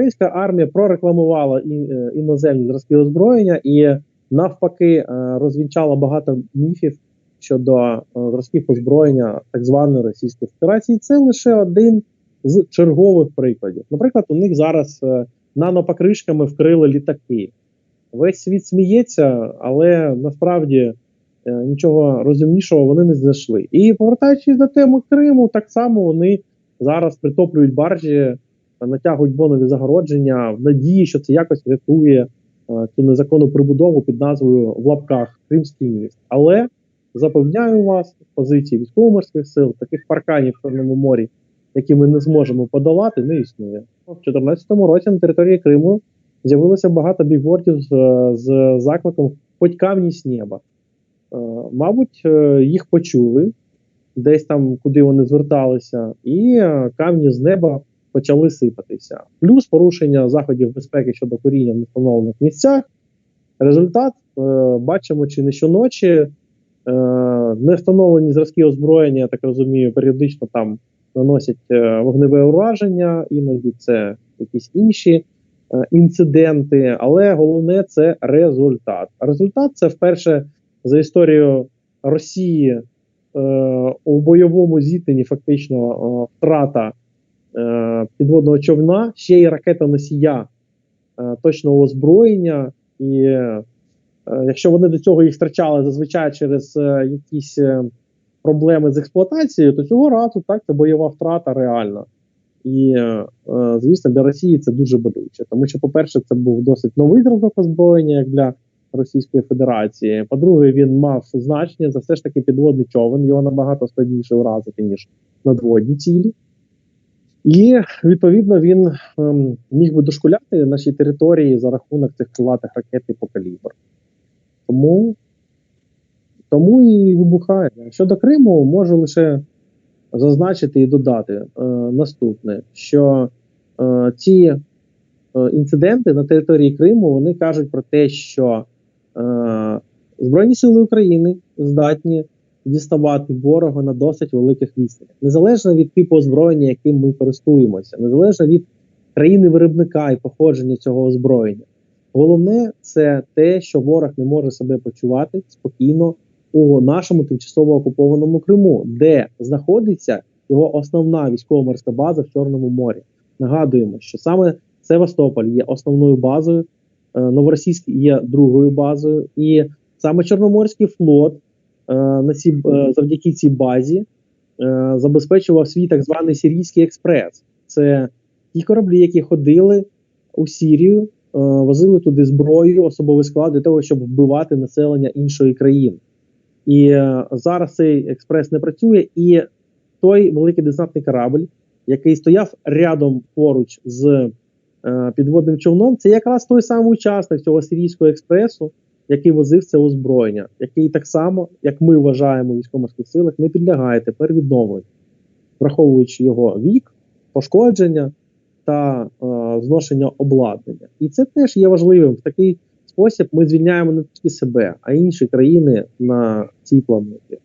українська армія прорекламувала і, е, іноземні зразки озброєння і навпаки е, розвінчала багато міфів щодо е, зразків озброєння так званої Російської Федерації. Це лише один з чергових прикладів. Наприклад, у них зараз е, нанопокришками вкрили літаки. Весь світ сміється, але насправді е, нічого розумнішого вони не знайшли. І повертаючись до теми Криму, так само вони зараз притоплюють баржі, е, натягують бонові загородження в надії, що це якось рятує е, цю незаконну прибудову під назвою в лапках Кримський міст. Але запевняю вас, позиції військово-морських сил, таких парканів в Чорному морі, які ми не зможемо подолати, не існує. У 2014 році на території Криму з'явилося багато бігбордів з, з закликом «Хоть камні неба. Е, мабуть, е, їх почули десь там, куди вони зверталися, і камні з неба почали сипатися. Плюс порушення заходів безпеки щодо коріння в невстановлених місцях. Результат е, бачимо чи не щоночі. Е, не встановлені зразки озброєння, я так розумію, періодично там наносять е, вогневе ураження, іноді це якісь інші е, інциденти, але головне це результат. Результат це вперше за історію Росії е, у бойовому зіткненні фактично е, втрата е, підводного човна, ще й ракета носія е, точного озброєння. І е, якщо вони до цього їх втрачали зазвичай через якісь проблеми з експлуатацією, то цього разу так це бойова втрата реальна. І, звісно, для Росії це дуже болюче, тому що, по-перше, це був досить новий зразок озброєння як для Російської Федерації. По-друге, він мав значення за все ж таки підводний човен, його набагато складніше вразити, ніж надводні цілі. І відповідно він ем, міг би дошкуляти нашій території за рахунок цих крилатих ракет типу калібр. Тому, тому і вибухає. Щодо Криму, можу лише зазначити і додати е, наступне: що е, ці е, інциденти на території Криму вони кажуть про те, що е, Збройні сили України здатні діставати ворога на досить великих відстанях, незалежно від типу озброєння, яким ми користуємося, незалежно від країни виробника і походження цього озброєння. Головне це те, що ворог не може себе почувати спокійно у нашому тимчасово окупованому Криму, де знаходиться його основна військово-морська база в Чорному морі. Нагадуємо, що саме Севастополь є основною базою, е, Новоросійськ є другою базою, і саме Чорноморський флот на ці, е, завдяки цій базі е, забезпечував свій так званий Сирійський експрес. Це ті кораблі, які ходили у Сірію, е, возили туди зброю, особовий склад для того, щоб вбивати населення іншої країни. І е, зараз цей експрес не працює, і той великий десантний корабль, який стояв рядом поруч з е, підводним човном, це якраз той самий учасник цього сирійського експресу, який возив це озброєння, який так само, як ми вважаємо в військово-морських силах, не підлягає тепер відновленню, враховуючи його вік, пошкодження та е, зношення обладнання. І це теж є важливим в такий спосіб. Ми звільняємо не тільки себе, а й інші країни на цій планеті.